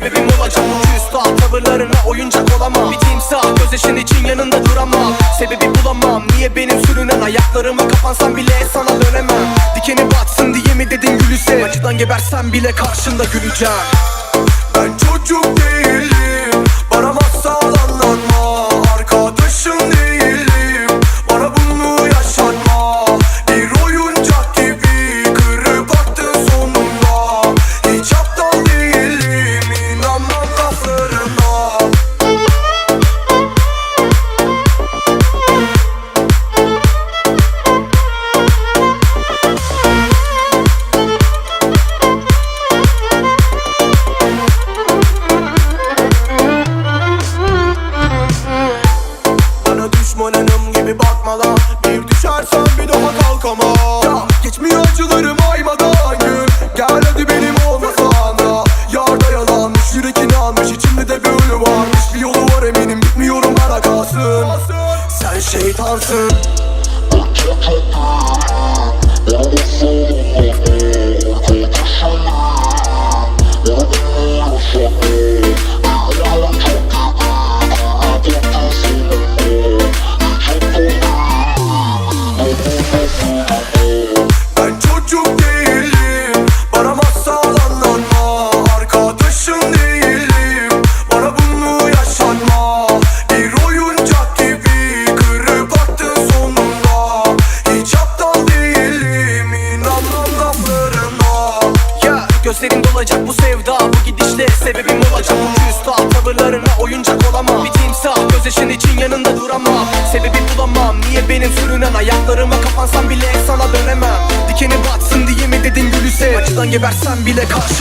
sebebim olacak. Bu küstah tavırlarına oyuncak olamam. Bir timsah göz yaşın için yanında duramam. Sebebi bulamam. Niye benim sürünen ayaklarımı kapansam bile sana dönemem. Dikeni batsın diye mi dedin gülü Acıdan gebersem bile karşında güleceğim. Ben çocuk değilim ya, Geçmiyor acılarım aymadan gün. Gel hadi benim olmasan da. Yarda yalanmış yürekini almış içimde de bir ölü varmış. Bir yolu var eminim gitmiyorum bana kalsın. Sen şeytansın. Ben gözlerin dolacak bu sevda. Bu gidişle sebebim olacak. Bu küstah tavırlarına oyuncak olamam. Bir timsah göz yaşın için yanında duramam. Sebebi bulamam niye benim sürünen ayaklarıma kapansam bile sana dönemem. Dikeni batsın diye mi dedin gülü sev Acıdan gebersem bile karşım